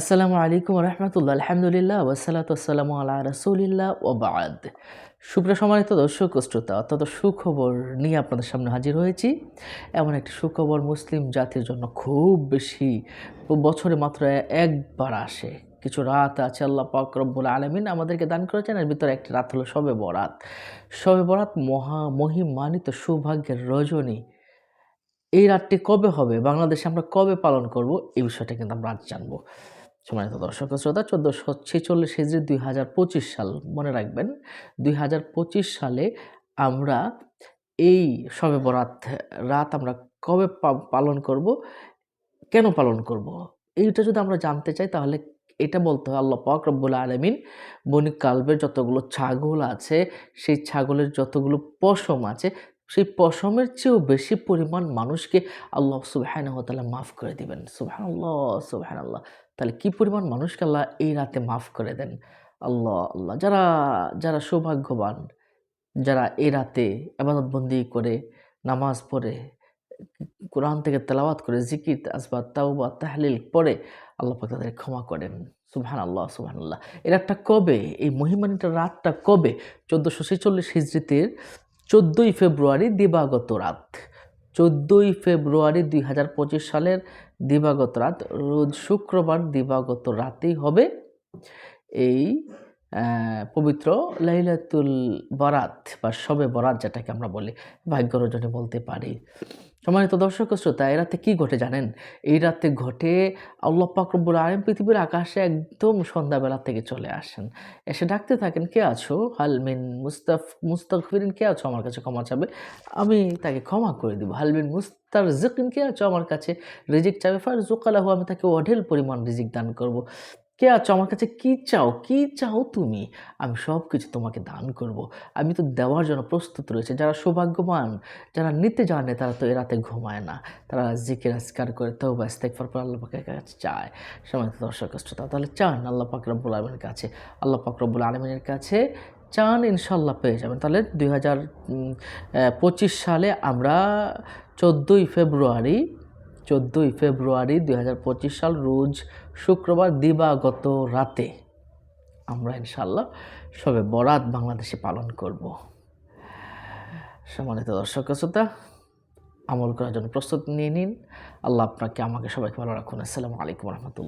আসসালামু আলাইকুম রহমতুল্লাহ আলহামদুলিল্লাহ ওসালাত আসসালামু আল্লাহ রসুলিল্লাহ ওবাদ সুপ্রিয় সম্মানিত দর্শক শ্রোতা, অত্যন্ত সুখবর নিয়ে আপনাদের সামনে হাজির হয়েছি। এমন একটি সুখবর মুসলিম জাতির জন্য খুব বেশি, বছরে মাত্র একবার আসে। কিছু রাত আছে, আল্লাহ পাক রব্বুল আলমিন আমাদেরকে দান করেছেন, এর ভিতরে একটি রাত হলো শবে বরাত। শবে বরাত মহা মহিমানিত সৌভাগ্যের রজনী। এই রাতটি কবে হবে, বাংলাদেশে আমরা কবে পালন করব, এই বিষয়টা কিন্তু আমরা আজ জানব। সম্মানিত দর্শক শ্রোতা, চোদ্দোশো ছেচল্লিশ হিজড়ি দুই হাজার পঁচিশ সাল, মনে রাখবেন, দুই হাজার পঁচিশ সালে আমরা এই সবে বরাত রাত আমরা কবে পালন করব, কেন পালন করব? এইটা যদি আমরা জানতে চাই, তাহলে এটা বলতে হয় আল্লাহ পাক রব্বুল আলমিন বনি কালবের যতগুলো ছাগল আছে, সেই ছাগলের যতগুলো পশম আছে, সেই পশমের চেয়েও বেশি পরিমাণ মানুষকে আল্লাহ তালা মাফ করে দিবেন। সুবাহান আল্লাহ আল্লাহ তাহলে কি পরিমাণ মানুষকে আল্লাহ এই রাতে মাফ করে দেন? আল্লাহ আল্লাহ। যারা যারা সৌভাগ্যবান, যারা এই রাতে আবাদতবন্দি করে, নামাজ পড়ে, কোরআন থেকে তেলাওয়াত করে, জিকির আসবা তাওবা, তাহলিল পড়ে, আল্লাহ পাক তাদের ক্ষমা করেন। সুবহান আল্লাহ সুবহান আল্লাহ এর একটা কবে? এই মহিমানিটা রাতটা কবে? চোদ্দোশো ছেচল্লিশ হিজড়িতের চোদ্দোই ফেব্রুয়ারি দিবাগত রাত। চোদ্দোই ফেব্রুয়ারি দুই হাজার পঁচিশ সালের দিবাগত রাত রোজ শুক্রবার দিবাগত রাতেই হবে। এই পবিত্র লাইলাতুল বরাত বা শবে বরাত যেটাকে আমরা বলি ভাগ্য রজনী বলতে পারি। সম্মানিত দর্শক শ্রোতা, এই রাতে কী ঘটে জানেন? এই রাতে ঘটে আল্লাহ পাক রব্বুল আলম পৃথিবীর আকাশে একদম সন্ধ্যাবেলা থেকে চলে আসেন। এসে ডাকতে থাকেন, কে আছো? হালমিন মুস্তাফ মুস্তাকফিরিন কে আছো আমার কাছে ক্ষমা চাবে? আমি তাকে ক্ষমা করে দিব। হালমিন মুস্তার জিকিন কে আছো আমার কাছে রিজিক চাবে? ফার জোকালাহু আমি তাকে অঢেল পরিমাণ রিজিক দান করব। কে আছো? আমার কাছে কি চাও? কি চাও তুমি? আমি সব কিছু তোমাকে দান করব। আমি তো দেওয়ার জন্য প্রস্তুত রয়েছে। যারা সৌভাগ্যবান, যারা নিতে জানে, তারা তো এরাতে ঘুমায় না। তারা জিকির আসকার করে তো বা ইস্তেকফার করে আল্লাহ পাকের কাছে চায়। সময় দর্শক শ্রোতা তাহলে চান আল্লাহ পাক রব্বুল আলমিনের কাছে, আল্লাহ পাক রব্বুল আলমিনের কাছে চান ইনশাল্লাহ পেয়ে যাবেন। তাহলে দুই হাজার পঁচিশ সালে আমরা চোদ্দোই ফেব্রুয়ারি চোদ্দোই ফেব্রুয়ারি দুই হাজার পঁচিশ সাল, রোজ শুক্রবার দিবাগত রাতে আমরা ইনশাল্লাহ সবে বরাত বাংলাদেশে পালন করব। সম্মানিত দর্শক শ্রোতা, আমল করার জন্য প্রস্তুত নিয়ে নিন। আল্লাহ আপনাকে, আমাকে সবাইকে ভালো রাখুন। আসসালামু আলাইকুম রহমতুল্লাহ।